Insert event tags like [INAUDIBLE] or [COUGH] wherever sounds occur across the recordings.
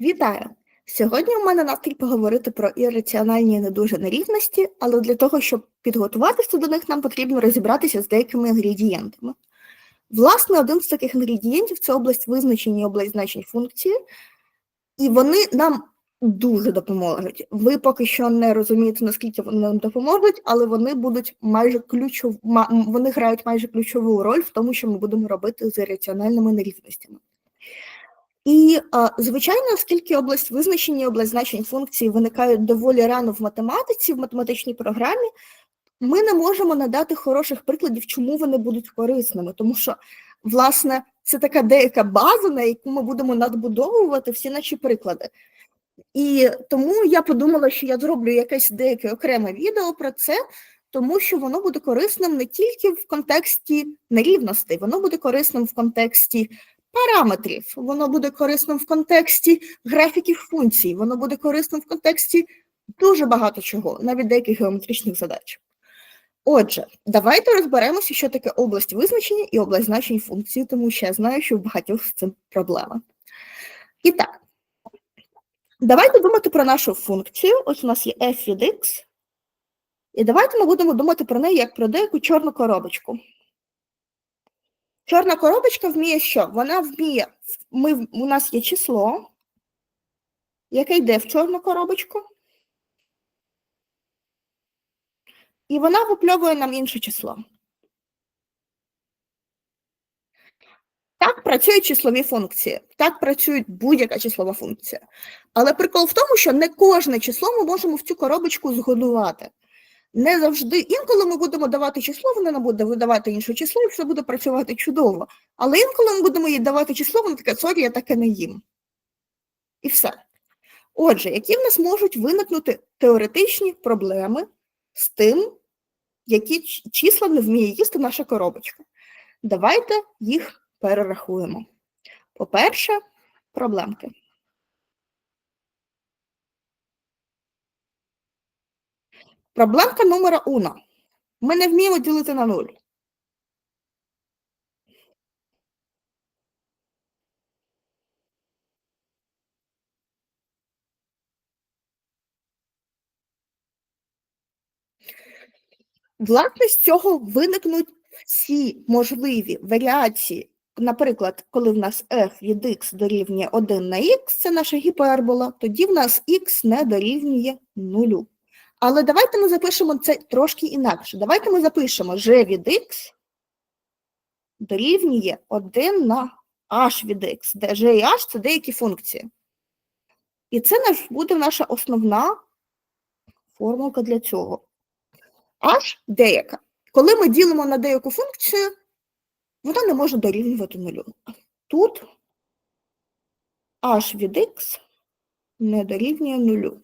Вітаю! Сьогодні у мене настрій поговорити про ірраціональні не дуже нерівності, але для того, щоб підготуватися до них, нам потрібно розібратися з деякими інгредієнтами. Власне, один з таких інгредієнтів це область визначення і область значень функції, і вони нам дуже допоможуть. Ви поки що не розумієте, наскільки вони нам допоможуть, але вони будуть майже ключов... вони грають майже ключову роль в тому, що ми будемо робити з ірраціональними нерівностями. І, звичайно, оскільки область визначення, область значень функцій виникають доволі рано в математиці, в математичній програмі, ми не можемо надати хороших прикладів, чому вони будуть корисними, тому що, власне, це така деяка база, на яку ми будемо надбудовувати всі наші приклади. І тому я подумала, що я зроблю якесь деяке окреме відео про це, тому що воно буде корисним не тільки в контексті нерівностей, воно буде корисним в контексті параметрів, воно буде корисним в контексті графіків функцій, воно буде корисним в контексті дуже багато чого, навіть деяких геометричних задач. Отже, давайте розберемося, що таке область визначення і область значень функції, тому що я знаю, що в багатьох з цим проблема. І так, давайте думати про нашу функцію. Ось у нас є f від x. І давайте ми будемо думати про неї як про деяку чорну коробочку. Чорна коробочка вміє що? Вона вміє, ми, у нас є число, яке йде в чорну коробочку, і вона випльовує нам інше число. Так працюють числові функції, так працює будь-яка числова функція. Але прикол в тому, що не кожне число ми можемо в цю коробочку згодувати. Не завжди, інколи ми будемо давати число, вона нам буде видавати інше число, і все буде працювати чудово. Але інколи ми будемо їй давати число, вона таке, сорі, я таке не їм. І все. Отже, які в нас можуть виникнути теоретичні проблеми з тим, які числа не вміє їсти наша коробочка? Давайте їх перерахуємо. По-перше, проблемки. Проблемка номера уно. Ми не вміємо ділити на нуль. Власне, з цього виникнуть всі можливі варіації. Наприклад, коли в нас f від x дорівнює 1 на x, це наша гіпербола, тоді в нас x не дорівнює нулю. Але давайте ми запишемо це трошки інакше. Давайте ми запишемо g від x дорівнює 1 на h від x, де g і h – це деякі функції. І це наш, буде наша основна формулка для цього. h деяка. Коли ми ділимо на деяку функцію, вона не може дорівнювати нулю. Тут h від x не дорівнює нулю.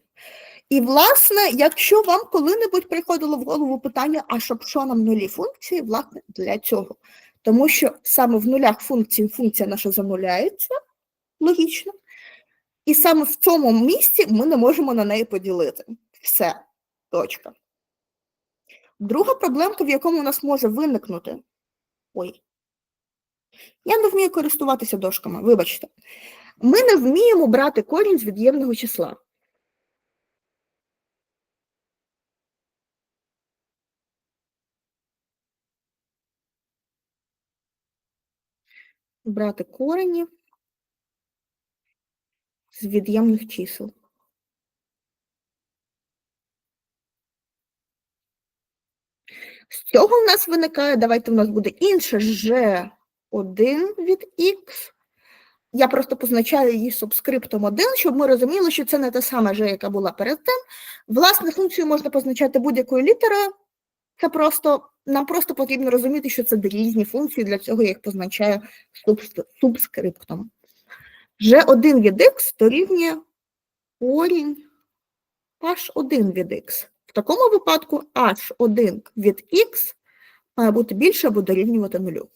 І, власне, якщо вам коли-небудь приходило в голову питання, а щоб що нам нулі функції, власне, для цього. Тому що саме в нулях функції функція наша зануляється, логічно, і саме в цьому місці ми не можемо на неї поділити. Все, точка. Друга проблемка, в якому у нас може виникнути. Ой, я не вмію користуватися дошками, вибачте. Ми не вміємо брати корінь з від'ємного числа. Брати корені з від'ємних чисел. З цього в нас виникає, давайте в нас буде інше G1 від X. Я просто позначаю її субскриптом 1, щоб ми розуміли, що це не те саме G, яка була перед тим. Власне, функцію можна позначати будь-якою літерою. Це просто нам просто потрібно розуміти, що це різні функції, для цього я їх позначаю субскриптом. G1 від x дорівнює корінь h1 від x. В такому випадку h1 від x має бути більше або дорівнювати нулю.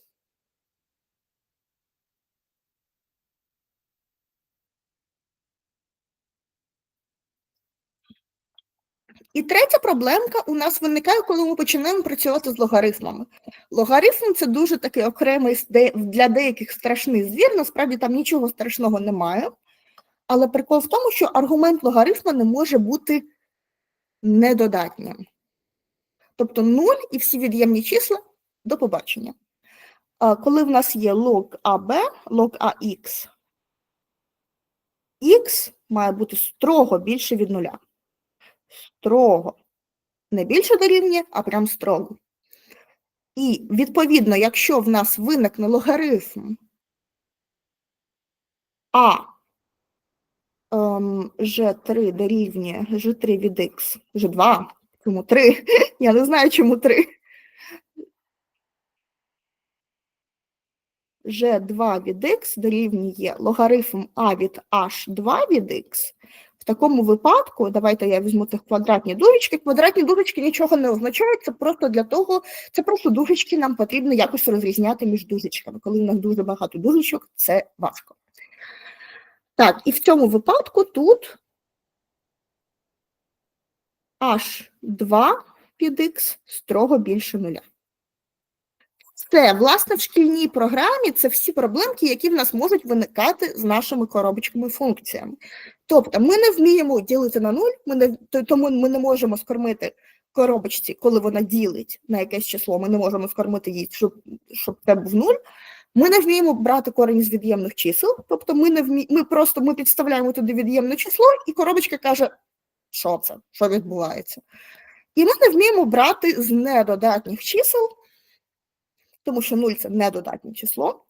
І третя проблемка у нас виникає, коли ми починаємо працювати з логарифмами. Логарифм це дуже такий окремий для деяких страшний звір, насправді там нічого страшного немає. Але прикол в тому, що аргумент логарифма не може бути недодатнім. Тобто 0 і всі від'ємні числа до побачення. Коли в нас є лог АБ, лог АХ, х має бути строго більше від нуля. Строго. Не більше дорівнює, а прям строго. І, відповідно, якщо в нас виникне логарифм А ем, G3 дорівнює G3 від X, G2, чому 3? [LAUGHS] Я не знаю, чому 3. G2 від X дорівнює логарифм А від H2 від X. В такому випадку, давайте я візьму цих квадратні дужечки. Квадратні дужечки нічого не означають, це просто для того, це просто дужечки, нам потрібно якось розрізняти між дужечками. Коли в нас дуже багато дужечок, це важко. Так, і в цьому випадку тут H2 під X строго більше нуля. Це, власне, в шкільній програмі це всі проблемки, які в нас можуть виникати з нашими коробочками функціями. Тобто ми не вміємо ділити на нуль, ми не, тому ми не можемо скормити коробочці, коли вона ділить на якесь число, ми не можемо скормити їй, щоб, щоб це був нуль. Ми не вміємо брати корінь з від'ємних чисел, тобто ми не вмі... ми просто ми підставляємо туди від'ємне число, і коробочка каже, що це, що відбувається. І ми не вміємо брати з недодатніх чисел, тому що 0 – це недодатнє число.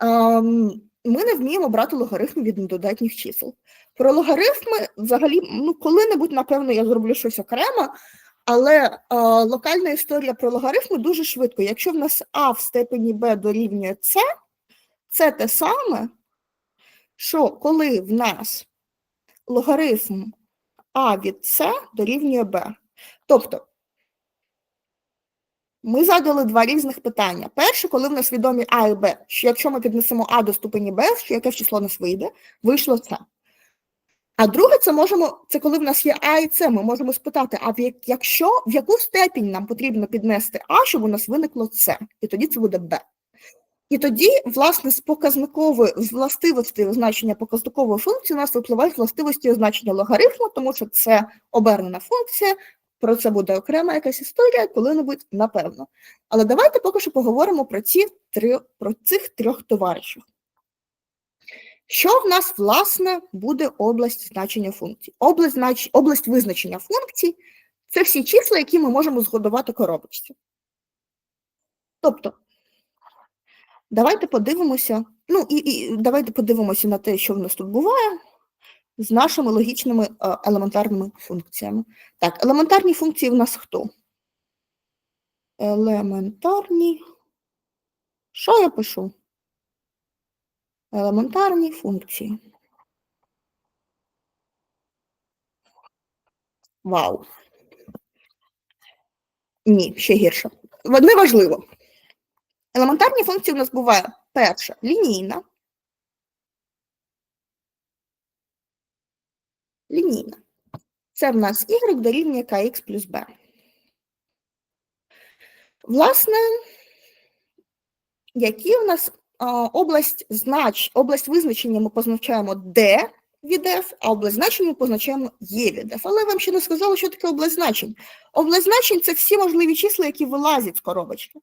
Ем, ми не вміємо брати логарифми від недодатніх чисел. Про логарифми взагалі, ну, коли-небудь, напевно, я зроблю щось окремо, але е, локальна історія про логарифми дуже швидко. Якщо в нас А в степені Б дорівнює С, це те саме, що коли в нас логарифм А від С дорівнює Б. Тобто, ми задали два різних питання. Перше, коли в нас відомі А і Б, що якщо ми піднесемо А до ступені Б, що яке число нас вийде, вийшло це. А друге, це можемо, це коли в нас є А і С, ми можемо спитати, а в якщо в яку степінь нам потрібно піднести А, щоб у нас виникло С, і тоді це буде Б. І тоді, власне, з показникової з властивості значення показникової функції у нас випливають властивості значення логарифму, тому що це обернена функція, про це буде окрема якась історія, коли-небудь, напевно. Але давайте поки що поговоримо про ці три, про цих трьох товаришів. Що в нас, власне, буде область значення функцій? Область, знач... область визначення функцій це всі числа, які ми можемо згодувати коробочці. Тобто, давайте подивимося, ну і, і давайте подивимося на те, що в нас тут буває з нашими логічними е, елементарними функціями. Так, елементарні функції в нас хто? Елементарні. Що я пишу? Елементарні функції. Вау. Ні, ще гірше. Неважливо. Елементарні функції у нас буває перша лінійна. Лінійна. Це в нас y дорівнює kx плюс b. Власне, які в нас область знач, область визначення ми позначаємо D від F, а область значень ми позначаємо E від F. Але я вам ще не сказала, що таке область значень. Область значень це всі можливі числа, які вилазять з коробочки.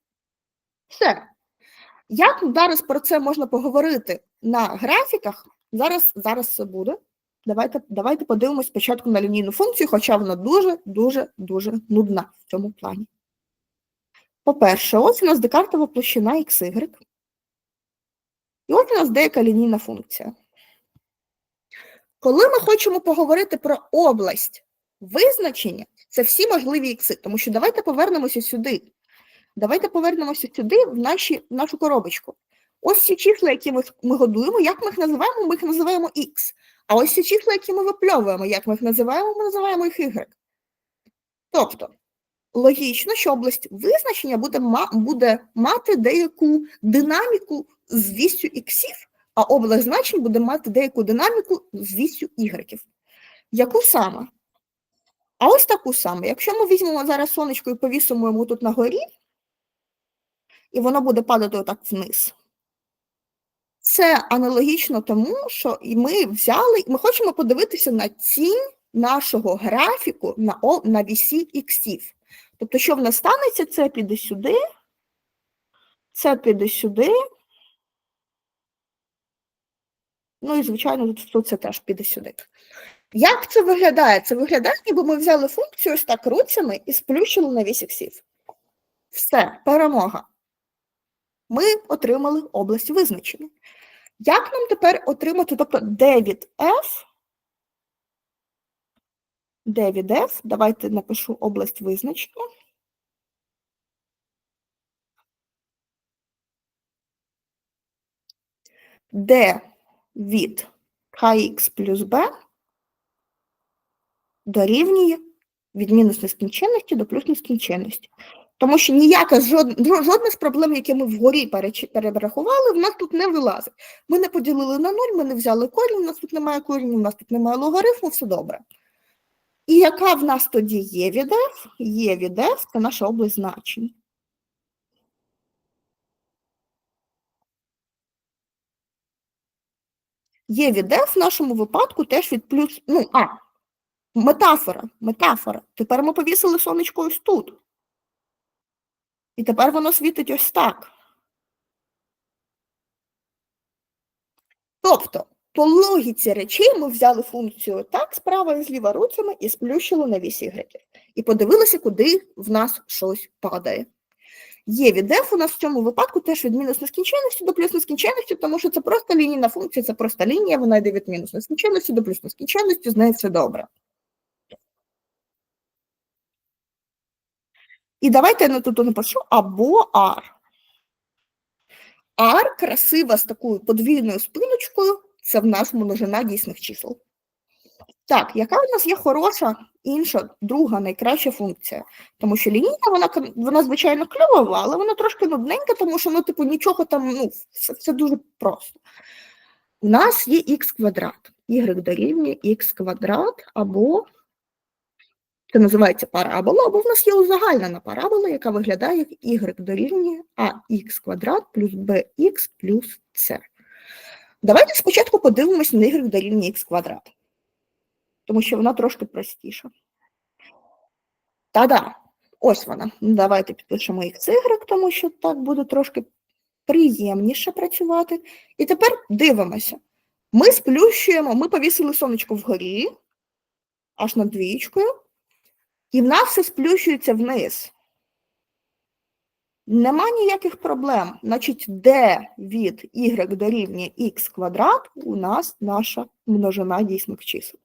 Все. Як зараз про це можна поговорити на графіках? Зараз, зараз це буде. Давайте давайте подивимось спочатку на лінійну функцію, хоча вона дуже-дуже-дуже нудна в цьому плані. По-перше, ось у нас декартова площина xy. І ось у нас деяка лінійна функція. Коли ми хочемо поговорити про область визначення, це всі можливі ікси, тому що давайте повернемося сюди. Давайте повернемося сюди, в, наші, в нашу коробочку. Ось ці числа, які ми, ми годуємо, як ми їх називаємо? Ми їх називаємо Х. А ось ці числа, які ми випльовуємо, як ми їх називаємо, ми називаємо їх Y. Тобто, логічно, що область визначення буде, буде мати деяку динаміку з вісю іксів, а область значень буде мати деяку динаміку з вісю ігреків. Яку саме? А ось таку саме. Якщо ми візьмемо зараз сонечко і повісимо йому тут на горі, і воно буде падати отак вниз, Це аналогічно тому, що і ми взяли, ми хочемо подивитися на цінь нашого графіку на, о- на вісі іксів. Тобто, що в нас станеться, це піде сюди, це піде сюди. Ну і, звичайно, тут, тут це теж піде сюди. Як це виглядає? Це виглядає, ніби ми взяли функцію ось так руцями і сплющили на вісь іксів. Все, перемога. Ми отримали область визначення. Як нам тепер отримати, тобто d від f, d f, давайте напишу область визначення. d від kx плюс b дорівнює від мінус нескінченності до плюс нескінченності. Тому що ніяка жодна, з проблем, які ми вгорі перерахували, в нас тут не вилазить. Ми не поділили на нуль, ми не взяли корінь, у нас тут немає коріння, у нас тут немає логарифму, все добре. І яка в нас тоді є від f? Є від f – це наша область значень. Є від f в нашому випадку теж від плюс, ну, а, метафора, метафора. Тепер ми повісили сонечко ось тут. І тепер воно світить ось так. Тобто, по логіці речей ми взяли функцію так, справа і зліва руцями і сплющили на вісі Y. І подивилися, куди в нас щось падає. Є від f у нас в цьому випадку теж від мінус нескінченності до плюс нескінченності, тому що це просто лінійна функція, це просто лінія, вона йде від мінус нескінченності до плюс нескінченності, з нею все добре. І давайте я на тут напишу або R. R красива з такою подвійною спиночкою, це в нас множина дійсних чисел. Так, яка у нас є хороша інша, друга, найкраща функція? Тому що лінійна, вона, вона звичайно кльова, але вона трошки нудненька, тому що, ну, типу, нічого там, ну, все, все дуже просто. У нас є х квадрат. Y дорівнює х квадрат або це називається парабола, або в нас є узагальнена парабола, яка виглядає як y дорівнює ax квадрат плюс bx плюс c. Давайте спочатку подивимось на y дорівнює x квадрат, тому що вона трошки простіша. Та-да, ось вона. Давайте підпишемо xy, тому що так буде трошки приємніше працювати. І тепер дивимося. Ми сплющуємо, ми повісили сонечко вгорі, аж над двічкою, і в нас все сплющується вниз. Нема ніяких проблем. Значить, d від y дорівнює x квадрат у нас наша множина дійсних чисел.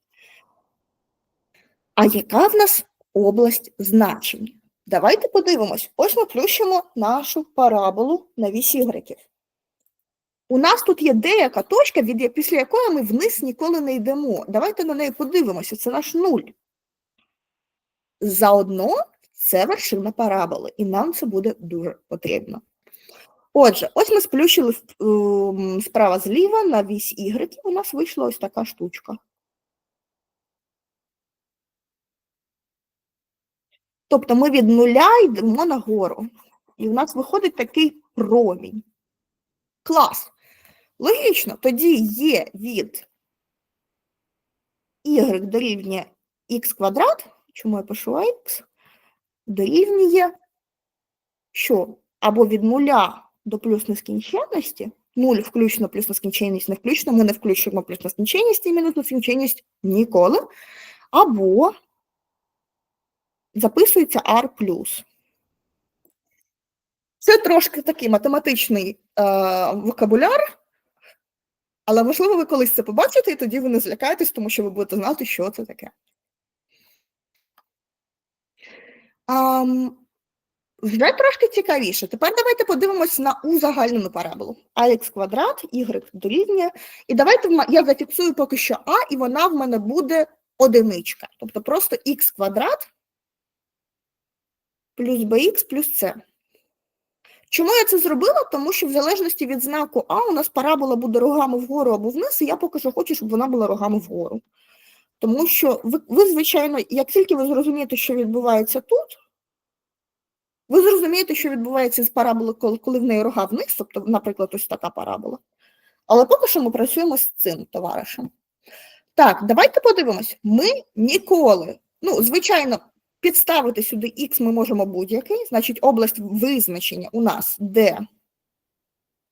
А яка в нас область значень? Давайте подивимось. Ось ми плющимо нашу параболу на вісі Y. У нас тут є деяка точка, після якої ми вниз ніколи не йдемо. Давайте на неї подивимося. Це наш нуль. Заодно це вершина параболи, і нам це буде дуже потрібно. Отже, ось ми сплющили ем, справа зліва на вісь Y, і у нас вийшла ось така штучка. Тобто ми від нуля йдемо нагору. І в нас виходить такий промінь. Клас. Логічно, тоді є від y дорівнює х квадрат, чому я пишу х, дорівнює що? Або від нуля до плюс нескінченності, 0 включно плюс нескінченність не включно, ми не включимо плюс нескінченність і мінус нескінченність ніколи, або записується r+. Це трошки такий математичний е, вокабуляр, але можливо ви колись це побачите, і тоді ви не злякаєтесь, тому що ви будете знати, що це таке. Вже трошки цікавіше. Тепер давайте подивимось на узагальнену параболу. ax квадрат, y дорівнює. І давайте я зафіксую поки що а, і вона в мене буде одиничка. Тобто просто х квадрат плюс bx плюс c. Чому я це зробила? Тому що в залежності від знаку А у нас парабола буде рогами вгору або вниз, і я поки що хочу, щоб вона була рогами вгору. Тому що ви, ви, звичайно, як тільки ви зрозумієте, що відбувається тут, ви зрозумієте, що відбувається з параболою, коли, в неї рога вниз, тобто, наприклад, ось така парабола. Але поки що ми працюємо з цим товаришем. Так, давайте подивимось. Ми ніколи, ну, звичайно, підставити сюди X ми можемо будь-який, значить, область визначення у нас де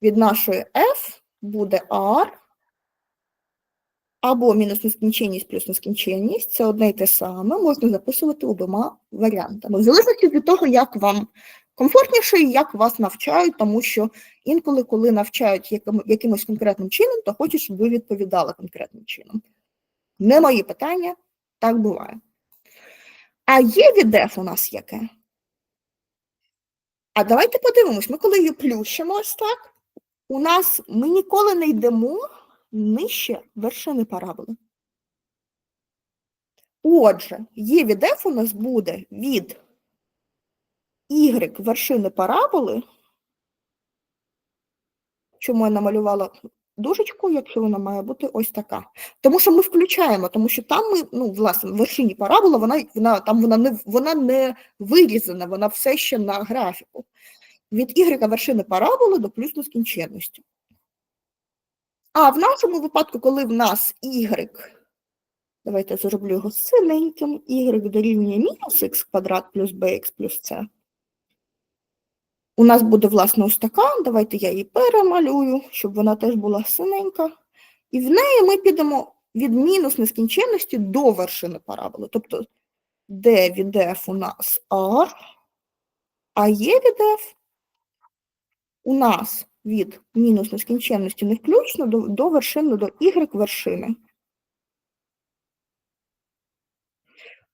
від нашої F буде R, або мінус нескінченність плюс нескінченність, це одне й те саме, можна записувати обома варіантами. В залежності від того, як вам комфортніше і як вас навчають, тому що інколи, коли навчають яким, якимось конкретним чином, то хочуть, щоб ви відповідали конкретним чином. Не мої питання, так буває. А є від у нас яке? А давайте подивимось, ми коли її плющимо так, у нас ми ніколи не йдемо нижче вершини параболи. Отже, є від у нас буде від y вершини параболи. Чому я намалювала дужечку, якщо вона має бути ось така? Тому що ми включаємо, тому що там ми, ну, власне, в вершині парабола, вона, вона, там вона не, вона не вирізана, вона все ще на графіку. Від y вершини параболи до плюс нескінченності. А в нашому випадку, коли в нас y, давайте зроблю його синеньким, y дорівнює мінус х квадрат плюс bx плюс c, у нас буде, власне, ось така. Давайте я її перемалюю, щоб вона теж була синенька. І в неї ми підемо від мінус нескінченності до вершини параболи. Тобто, d від f у нас r, а є від f у нас від мінус нескінченності не включно до, до вершини, до y вершини.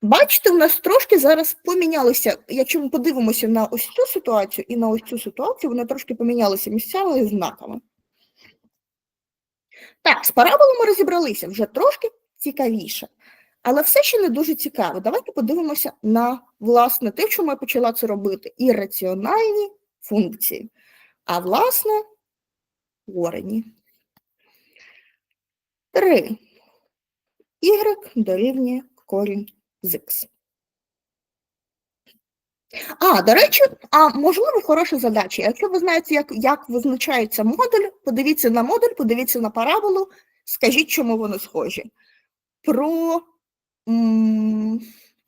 Бачите, у нас трошки зараз помінялися, якщо ми подивимося на ось цю ситуацію і на ось цю ситуацію, вони трошки помінялися місцями і знаками. Так, з параболами розібралися вже трошки цікавіше, але все ще не дуже цікаво. Давайте подивимося на, власне, те, чому я почала це робити, ірраціональні функції, а власне, корені. 3. Y дорівнює корінь з X. А, до речі, а можливо, хороша задача. Якщо ви знаєте, як, як визначається модуль, подивіться на модуль, подивіться на параболу, скажіть, чому вони схожі. Про, м,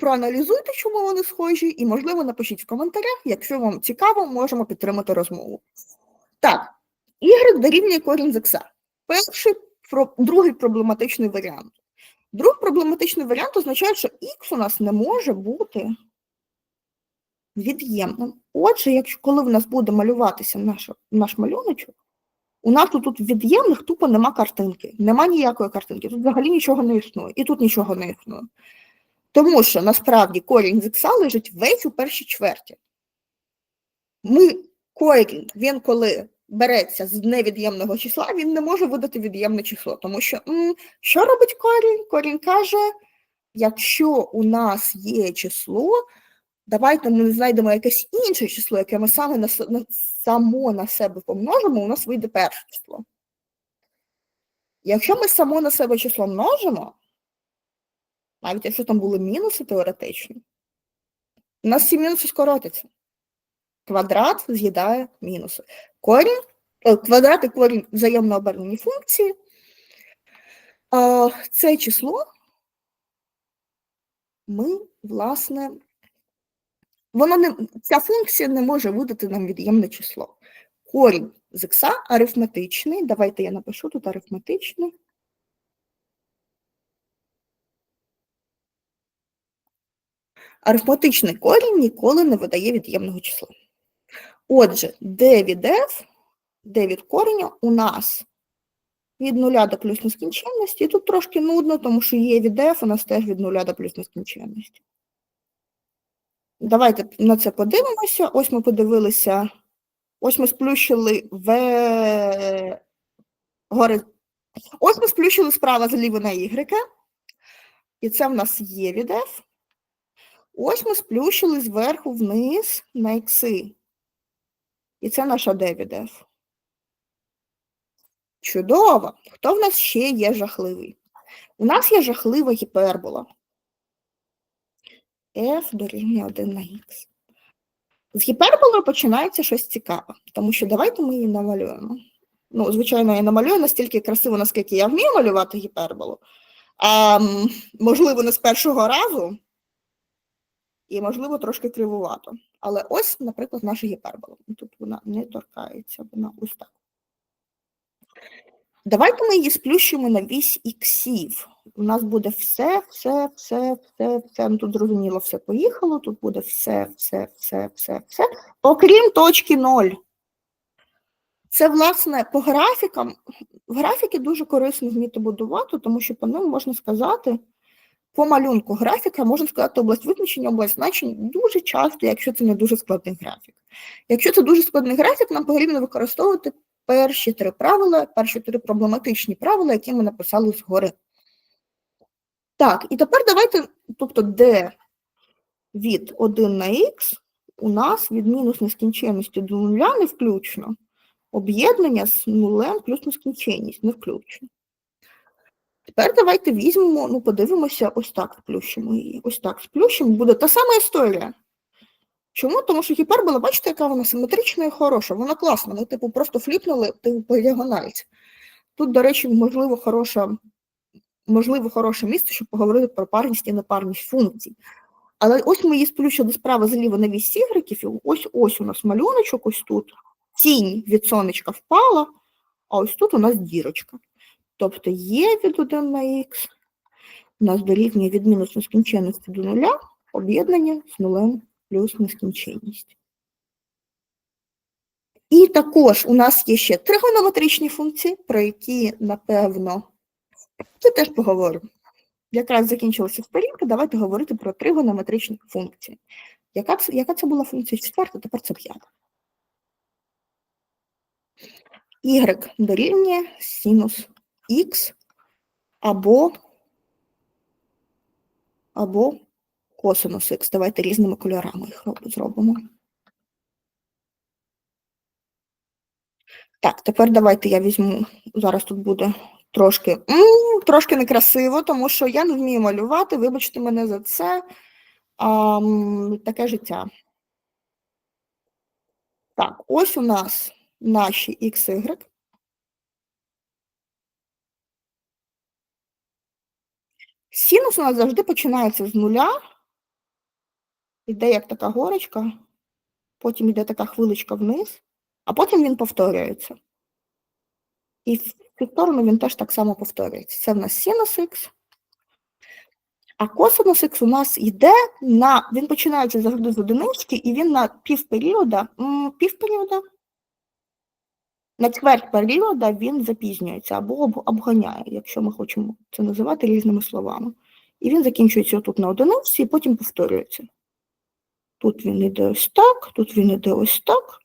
проаналізуйте, чому вони схожі, і, можливо, напишіть в коментарях, якщо вам цікаво, можемо підтримати розмову. Так, Y дорівнює корінь з X. Перший, про, другий проблематичний варіант. Другий проблематичний варіант означає, що Х у нас не може бути від'ємним. Отже, якщо коли в нас буде малюватися наш, наш малюночок, у нас тут, тут від'ємних тупо нема картинки, нема ніякої картинки, тут взагалі нічого не існує, і тут нічого не існує. Тому що насправді корінь з ікса лежить весь у першій чверті. Ми корінь, він коли береться з невід'ємного числа, він не може видати від'ємне число, тому що що робить корінь? Корінь каже, якщо у нас є число, давайте ми знайдемо якесь інше число, яке ми саме на, само на себе помножимо, у нас вийде перше число. Якщо ми само на себе число множимо, навіть якщо там були мінуси теоретичні, у нас всі мінуси скоротяться. Квадрат з'їдає мінуси. Корінь, е, квадрат і корінь взаємно обернені функції. Це число ми, власне, воно не, ця функція не може видати нам від'ємне число. Корінь з ікса арифметичний. Давайте я напишу тут арифметичний. Арифметичний корінь ніколи не видає від'ємного числа. Отже, d від f, d від кореня у нас від нуля до плюс нескінченності. І тут трошки нудно, тому що є від f, у нас теж від нуля до плюс нескінченності. Давайте на це подивимося. Ось ми подивилися, ось ми сплющили в гори. Ось ми сплющили справа зліва на y. І це в нас є від f. Ось ми сплющили зверху вниз на ікси. І це наша f. Чудово! Хто в нас ще є жахливий? У нас є жахлива гіпербола. f дорівнює 1 на х. З гіперболою починається щось цікаве, тому що давайте ми її намалюємо. Ну, звичайно, я намалюю настільки красиво, наскільки я вмію малювати гіперболу. А, можливо, не з першого разу, і, можливо, трошки кривувато. Але ось, наприклад, наша гіпербола. Тут вона не торкається, вона ось так. Давайте ми її сплющимо на вісь іксів. У нас буде все, все, все, все, все. Ну, тут зрозуміло, все поїхало, тут буде все, все, все, все, все. Окрім точки 0. Це, власне, по графікам. Графіки дуже корисно вміти будувати, тому що по ним можна сказати, по малюнку графіка можна сказати область визначення, область значень дуже часто, якщо це не дуже складний графік. Якщо це дуже складний графік, нам потрібно використовувати перші три правила, перші три проблематичні правила, які ми написали згори. Так, і тепер давайте, тобто, де від 1 на х у нас від мінус нескінченності до нуля не включно. Об'єднання з нулем плюс нескінченність не включно. Тепер давайте візьмемо, ну, подивимося, ось так сплющимо її. Ось так сплющимо, буде та сама історія. Чому? Тому що гіпербола, бачите, яка вона симетрична і хороша, вона класна. Ми, типу, просто фліпнули типу, по діагональці. Тут, до речі, можливо, хороша, можливо, хороше місце, щоб поговорити про парність і непарність функцій. Але ось ми її сплющили справа зліва на вісь ігреків, і ось ось у нас малюночок, ось тут. Тінь від сонечка впала, а ось тут у нас дірочка. Тобто є від 1 на х, у нас дорівнює від мінус нескінченності до нуля, об'єднання з нулем плюс нескінченність. І також у нас є ще тригонометричні функції, про які, напевно, це теж поговоримо. Якраз закінчилася сторінка, давайте говорити про тригонометричні функції. Яка це, яка це була функція четверта, тепер це п'ята. Y дорівнює синус х або, або косинус х. Давайте різними кольорами їх зробимо. Так, тепер давайте я візьму. Зараз тут буде трошки, трошки некрасиво, тому що я не вмію малювати. Вибачте мене за це. А, таке життя. Так, ось у нас наші XY. Синус у нас завжди починається з нуля, йде як така горочка, потім йде така хвиличка вниз, а потім він повторюється. І в цю сторону він теж так само повторюється. Це в нас синус х. А косинус х у нас йде на. Він починається завжди з одинички, і він на м, півперіода, на чверть періода він запізнюється або обганяє, якщо ми хочемо це називати різними словами. І він закінчується тут на одиниці і потім повторюється. Тут він іде ось так, тут він іде ось так.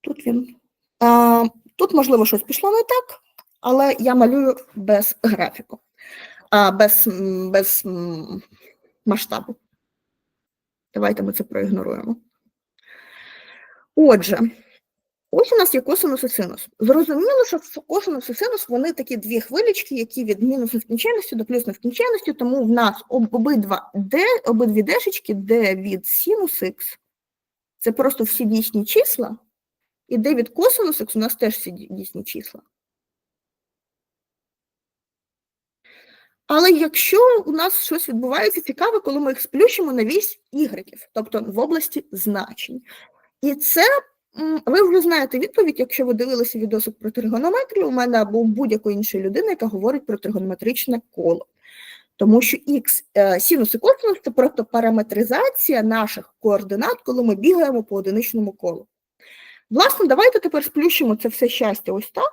Тут він. А, тут, можливо, щось пішло не так, але я малюю без графіку, а, без, без масштабу. Давайте ми це проігноруємо. Отже, ось у нас є косинус і синус. Зрозуміло, що косинус і синус вони такі дві хвилички, які від мінус нескінченності до плюс нескінченності, тому в нас обидва d, обидві дешечки d від синус х, це просто всі дійсні числа, і d від косинус х у нас теж всі дійсні числа. Але якщо у нас щось відбувається цікаве, коли ми їх сплющимо на вісь ігреків, тобто в області значень. І це ви вже знаєте відповідь, якщо ви дивилися відосик про тригонометрію, у мене або будь-якої іншої людини, яка говорить про тригонометричне коло. Тому що х, е, синус і косинус – це просто параметризація наших координат, коли ми бігаємо по одиничному колу. Власне, давайте тепер сплющимо це все щастя ось так.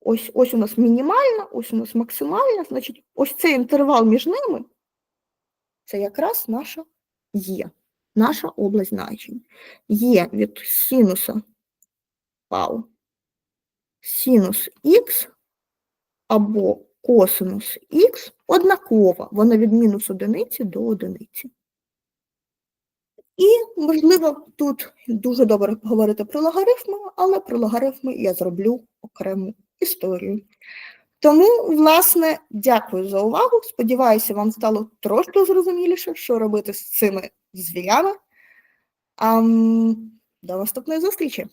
Ось, ось у нас мінімальна, ось у нас максимальна, значить, ось цей інтервал між ними це якраз наша є, наша область значень. Є від синуса вау, синус х або косинус х однакова, вона від мінус одиниці до одиниці. І, можливо, тут дуже добре говорити про логарифми, але про логарифми я зроблю окрему історію. Тому, власне, дякую за увагу. Сподіваюся, вам стало трошки зрозуміліше, що робити з цими звірями. Ам, до наступної зустрічі!